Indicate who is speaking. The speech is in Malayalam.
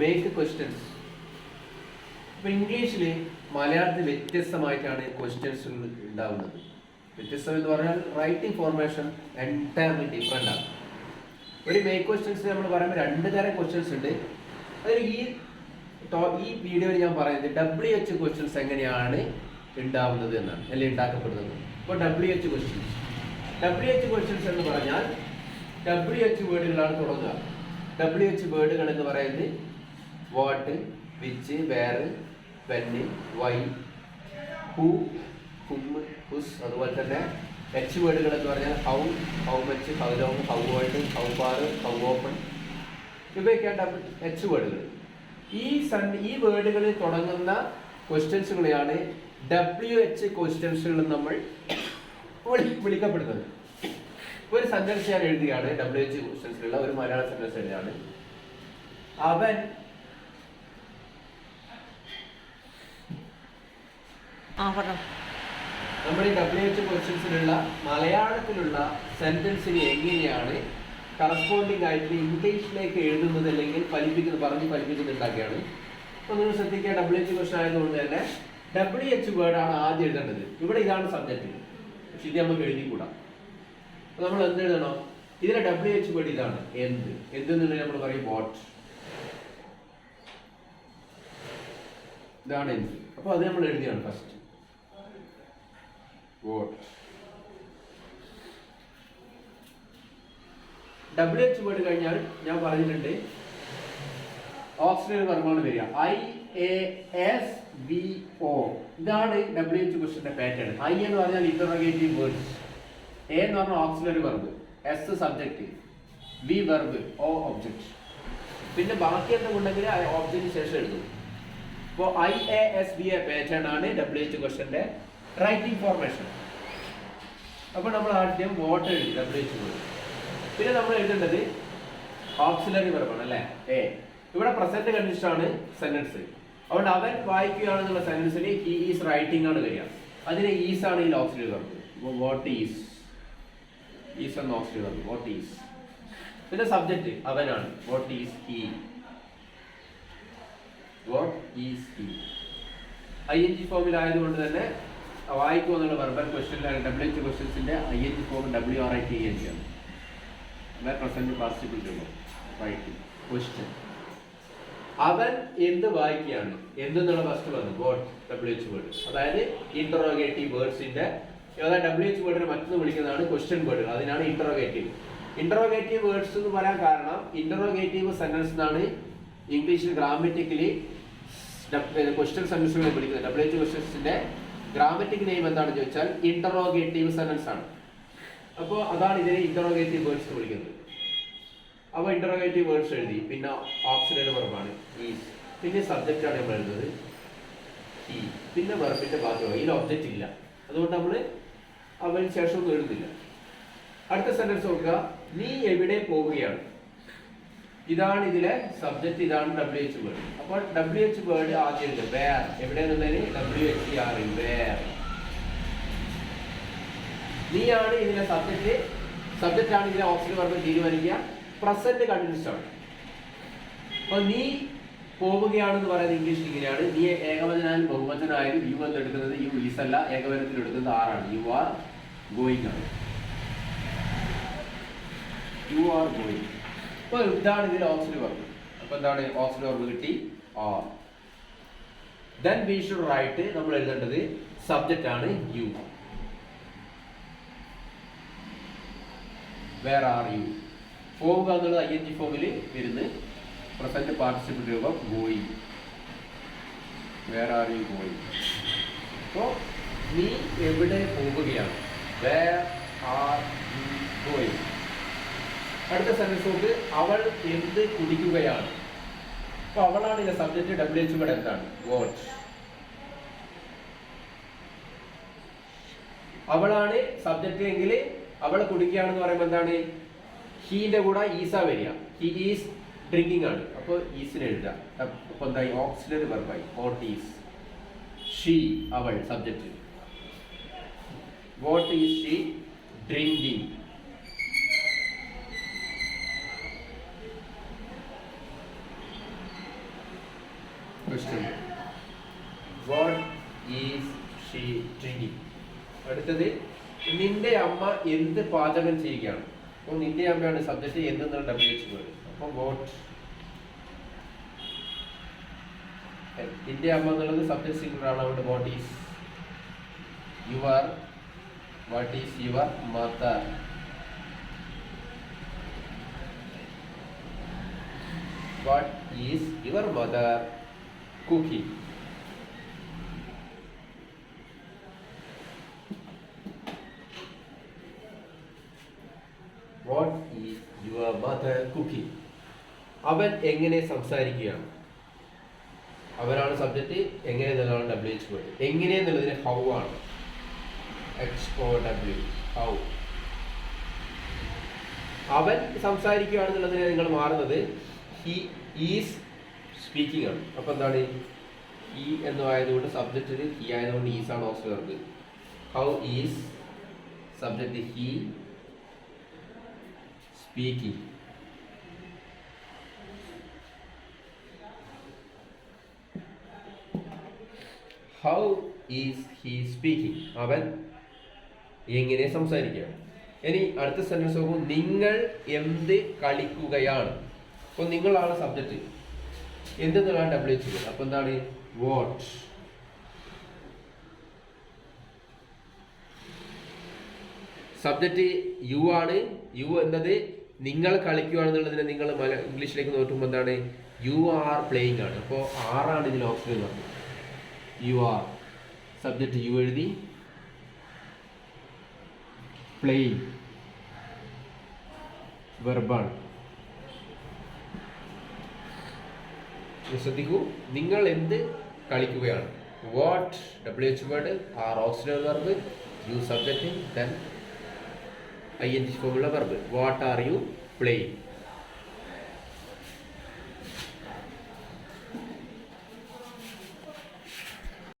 Speaker 1: മേക്ക് ക്വസ്റ്റ്യൻസ് ഇപ്പൊ ഇംഗ്ലീഷിൽ മലയാളത്തിൽ വ്യത്യസ്തമായിട്ടാണ് ക്വസ്റ്റ്യൻസ് ഉണ്ടാവുന്നത്. വ്യത്യസ്തം എന്ന് പറഞ്ഞാൽ റൈറ്റിംഗ് ഫോർമേഷൻ എന്റയർലി ഡിഫറെന്റ് ആണ്. ഒരു മെയ് ക്വസ്റ്റ്യൻസ് നമ്മൾ പറയുമ്പോൾ രണ്ട് തരം ക്വസ്റ്റ്യൻസ് ഉണ്ട്. അതിൽ ഈ ഈ വീഡിയോയിൽ ഞാൻ പറയുന്നത് ഡബ്ല്യു എച്ച് ക്വസ്റ്റ്യൻസ് എങ്ങനെയാണ് ഉണ്ടാവുന്നത് എന്നാണ് അല്ലെങ്കിൽ ഉണ്ടാക്കപ്പെടുന്നത്. ഇപ്പോൾ W H questions W H questions എന്ന് പറഞ്ഞാൽ ഡബ്ല്യു എച്ച് വേർഡുകളാണ് തുടങ്ങുക. ഡബ്ല്യു എച്ച് വേർഡുകൾ എന്ന് പറയുന്നത് what which where when why who whom whose അതുപോലെ തന്നെ എച്ച് വേർഡുകൾ എന്ന് പറഞ്ഞാൽ how how much how long how old how far how often. ഇവയൊക്കെയാണ് എച്ച് വേർഡുകൾ. ഈ സൺ ഈ വേർഡുകളിൽ തുടങ്ങുന്ന ക്വസ്റ്റ്യൻസുകളെയാണ് ഡബ്ല്യു എച്ച് ക്വസ്റ്റ്യൻസുകൾ നമ്മൾ വിളി- വിളിക്കപ്പെടുന്നത്. ഒരു സന്ദർശിയാൻ ഞാൻ എഴുതുകയാണ് ഡബ്ല്യു എച്ച് ക്വസ്റ്റ്യൻസിലുള്ള ഒരു മലയാള എഴുതുകയാണ് അവൻ
Speaker 2: ആ പറഞ്ഞോ.
Speaker 1: നമ്മുടെ ഡബ്ല്യു എച്ച് ക്വസ്റ്റ്യൻസിലുള്ള മലയാളത്തിലുള്ള സെന്റൻസിനെ എങ്ങനെയാണ് കറസ്പോണ്ടിങ് ആയിട്ട് ഇംഗ്ലീഷിലേക്ക് എഴുതുന്നത് അല്ലെങ്കിൽ ഫലിപ്പിക്കുന്നത് പറഞ്ഞ് ഫലിപ്പിക്കുന്നുണ്ടാക്കിയാണ്. അപ്പോൾ നിങ്ങൾ ശ്രദ്ധിക്കുക ഡബ്ല്യു എച്ച് ക്വസ്റ്റൻ ആയതുകൊണ്ട് തന്നെ ഡബ്ല്യു എച്ച് വേർഡാണ് ആദ്യം എഴുതേണ്ടത്. ഇവിടെ ഇതാണ് സബ്ജക്റ്റ് പക്ഷെ ഇത് നമുക്ക് എഴുതിക്കൂടാ. അപ്പോൾ നമ്മൾ എന്ത് എഴുതണം? ഇതിലെ ഡബ്ല്യു എച്ച് വേർഡ് ഇതാണ് എന്ത്? എന്ത് എന്നുണ്ടെങ്കിൽ നമ്മൾ പറയും വാട്ട് ഇതാണ് എന്ത്. അപ്പോൾ അത് നമ്മൾ എഴുതിയാണ് first what W H word കഴിഞ്ഞാൽ ഞാൻ പറഞ്ഞിട്ടുണ്ട് ഓക്സിജൻ വർമ്മമാണ് വരിക. I A S B O ഇതാണ് ഡബ്ല്യു എച്ച് ക്വസ്റ്റിന്റെ പാറ്റേൺ ഐ എന്ന് പറഞ്ഞാൽ ഇന്ററോഗേറ്റീവ് വേർഡ്സ് എ എന്ന് പറഞ്ഞാൽ auxiliary verb S subject B verb O object പിന്നെ ബാക്കി എന്തുണ്ടെങ്കിൽ ഓബ്ജക്റ്റിന് ശേഷം എഴുതും. അപ്പോൾ I A S B A pattern ആണ് ഡബ്ല്യു എച്ച് ക്വസ്റ്റന്റെ റൈറ്റിംഗ് ഫോർമേഷൻ അപ്പോൾ നമ്മൾ ആദ്യം വോട്ട് എഴുതി ഡബ്ല്യു എച്ച് പോയി പിന്നെ നമ്മൾ എഴുതേണ്ടത് ഓക്സിലറി വെർബാണ് അല്ലേ? ഏ ഇവിടെ പ്രസന്റ് കണ്ടീഷൻ ആണ് സെന്റൻസ് അതുകൊണ്ട് അവൻ വായിക്കുകയാണെന്നുള്ള സെന്റൻസിൽ ഹി ഈസ് റൈറ്റിംഗ് ആണ് വരിക. അതിന് ഈസ് ആണ് ഈ auxiliary verb what is is എന്ന ഓക്സിലറി വെർബ് വോട്ട് ഈസ് പിന്നെ സബ്ജക്റ്റ് അവനാണ്. What is he what is he I N G ഫോമിലായതുകൊണ്ട് തന്നെ വായിക്കുക എന്നുള്ള വെർബൽ ക്വസ്റ്റ്യനിലാണ് W H ക്വസ്റ്റ്യൻസിന്റെ I N form W R I T N G ആണ്. പ്രസന്റ് പാർട്ടിസിപ്പിൾ റൈറ്റിംഗ് ക്വസ്റ്റ്യൻ അവൻ എന്ത് വായിക്കുകയാണ്? എന്തെന്നുള്ള ഫസ്റ്റ് വന്നു വേർഡ് ഡബ്ല്യു എച്ച് വേർഡ് അതായത് ഇന്ററോഗേറ്റീവ് വേർഡ്സിന്റെ അതായത് ഡബ്ല്യു എച്ച് വേർഡിനെ മറ്റൊന്ന് വിളിക്കുന്നതാണ് ക്വസ്റ്റ്യൻ വേർഡ് അതിനാണ് ഇന്ററോഗേറ്റീവ് ഇന്ററോഗേറ്റീവ് വേർഡ്സ് എന്ന് പറയാൻ കാരണം ഇന്ററോഗേറ്റീവ് സെന്റൻസ് എന്നാണ് ഇംഗ്ലീഷിൽ ഗ്രാമറ്റിക്കലി ക്വസ്റ്റ്യൻ സെന്റൻസുകളെ വിളിക്കുന്നത്. ഡബ്ല്യു എച്ച് ക്വസ്റ്റ്യൻസിന്റെ ഗ്രാമറ്റിക് നെയിം എന്താണെന്ന് ചോദിച്ചാൽ ഇന്ററോഗേറ്റീവ് സെന്റൻസ് ആണ്. അപ്പോൾ അതാണ് ഇതിനെ ഇന്ററോഗേറ്റീവ് വേർഡ്സ് വിളിക്കുന്നത്. അപ്പോൾ ഇന്ററോഗേറ്റീവ് വേർഡ്സ് എഴുതി പിന്നെ ഓക്സിലറി വെർബാണ് ഈസ് പിന്നെ സബ്ജക്റ്റ് ആണ് നമ്മൾ എഴുതുന്നത്. ഈ പിന്നെ വെർബിന്റെ ഭാഗമാണ് ഇതിൽ ഒബ്ജക്റ്റ് ഇല്ല. അതുകൊണ്ട് നമ്മൾ അവന് ശേഷം ഒന്നും എഴുതുന്നില്ല. അടുത്ത സെന്റൻസ് നോക്കുക. നീ എവിടെ പോവുകയാണ്? ഇതാണ് ഇതിലെ സബ്ജക്റ്റ് ഇതാണ് ഡബ്ല്യു എച്ച് വേർഡ് അപ്പോൾ ഡബ്ല്യു എച്ച് വേർഡ് ആദ്യം വേർ എവിടെ എന്നുള്ളതിന് ഡബ്ല്യു എച്ച് ആർ വേർ നീയാണ് ഇതിലെ സബ്ജക്റ്റ് സബ്ജക്റ്റ് ആണ് ഇതിലെ ഓപ്ഷൻ വർക്ക് തീരുമാനിക്കുക. പ്രസന്റ് കണ്ടിന്യൂസ് ആണ്. അപ്പൊ നീ പോവുകയാണെന്ന് പറയുന്നത് ഇംഗ്ലീഷ് ഇങ്ങനെയാണ്. നീ ഏകവചനായാലും ബഹുവചനായാലും യു എന്ന് എടുക്കുന്നത് യു ഈസ് അല്ല. ഏകവചനത്തിൽ എടുക്കുന്നത് ആറാണ് യു ആർ ഗോയിങ് ആണ്. യു ആർ ഗോയിങ് അപ്പൊ ഇതാണ് ഇതിൽ ഓപ്ഷൻ വർബ് അപ്പൊ എന്താണ് ഓപ്ഷൻ വർബ് കിട്ടി? R then we should write നമ്മൾ എഴുതേണ്ടത് സബ്ജക്റ്റ് ആണ് U where are you form എന്നുള്ളത് ഐ എൻ ജി ഫോമിൽ വരുന്ന പ്രസന്റ് പാർട്ടിസിപ്പിൾ രൂപം ഗോയി വേർ ആർ യു ഗോയി അപ്പോൾ നീ എവിടെ പോവുകയാണ്? വേർ ആർ യു ഗോയിങ് അടുത്ത സെന്റൻസ് നോക്ക്. അവൾ എന്ത് കുടിക്കുകയാണ്? അപ്പോൾ അവളാണ് ഇതിന്റെ സബ്ജക്റ്റ് ഡബ്ല്യു എച്ച് ഇവിടെ എന്താണ്? വാട്ട് അവളാണ് സബ്ജക്റ്റ് എങ്കിൽ അവൾ കുടിക്കുകയാണെന്ന് പറയുമ്പോൾ എന്താണ്? ഹീന്റെ കൂടെ ഈസ വരിക. ഹി ഈസ് ഡ്രിങ്കിങ് ആണ്. അപ്പോൾ ഈസിന് എഴുതാം അപ്പോൾ എന്തായി? ഓക്സിലറി വെർബായി വാട്ട് ഈസ് ഷീ അവൾ subject what is she drinking question what is she drinking അടുത്തത് നിന്റെ അമ്മ എന്ത് പാചകം ചെയ്യുകയാണ്? അപ്പോൾ നിന്റെ അമ്മയാണ് സബ്ജക്റ്റ് എന്തെന്നാണ് ഡബ്ല്യു എച്ച് വേർഡ് അപ്പോൾ വോട്ട് നിന്റെ അമ്മ എന്നുള്ളത് സബ്ജക്ട് സിംഗിൾ ആണ് അതുകൊണ്ട് what is your what is your mother what is your mother cooking what is your mother cooking അവൻ എങ്ങനെ സംസാരിക്കുകയാണ്? അവരാണ് സബ്ജക്റ്റ് എങ്ങനെ എന്നുള്ളതാണ് ഡബ്ല്യു എച്ച് വേർഡ് എങ്ങനെ എന്നുള്ളതിന് ഹൗ ആണ്? എക്സ് ഒ ഡബ്ല്യു ഹൗ അവൻ സംസാരിക്കുകയാണെന്നുള്ളതിന് നിങ്ങൾ മാറുന്നത് ഹി ഈസ് സ്പീക്കിംഗ് ആണ്. അപ്പൊ എന്താണ്? ഹി എന്ന് ആയതുകൊണ്ട് സബ്ജക്റ്റ് ഹി ആയതുകൊണ്ട് ഈസ് ആണ് ഓക്സിലർക്ക് how is subject he speaking how is he speaking അവൻ എങ്ങനെ സംസാരിക്കുക ഇനി അടുത്ത സെന്റൻസ് നോക്കുമ്പോൾ നിങ്ങൾ എന്ത് കളിക്കുകയാണ്? അപ്പോൾ നിങ്ങളാണ് സബ്ജക്റ്റ് എന്തെന്നുള്ളതാണ് ഡബ്ല്യു എച്ച് അപ്പൊ എന്താണ്? വാട്ട് സബ്ജക്റ്റ് യു ആണ്. യു എന്നത് നിങ്ങൾ കളിക്കുകയാണെന്നുള്ളതിനെ നിങ്ങൾ മല ഇംഗ്ലീഷിലേക്ക് നോക്കുമ്പോൾ എന്താണ്? യു ആർ പ്ലേയിങ് ആണ്. അപ്പോൾ ആറാണ് ഇതിൽ ഓപ്ഷൻ പറഞ്ഞത് യു ആർ സബ്ജക്റ്റ് യു എഴുതി. പ്ലേയിങ് വെർബാണ് ശ്രദ്ധിക്കൂ നിങ്ങൾ എന്ത് കളിക്കുകയാണ്? What W H word are auxiliary verb you subject then I N G ഫോമുള്ള verb what are you playing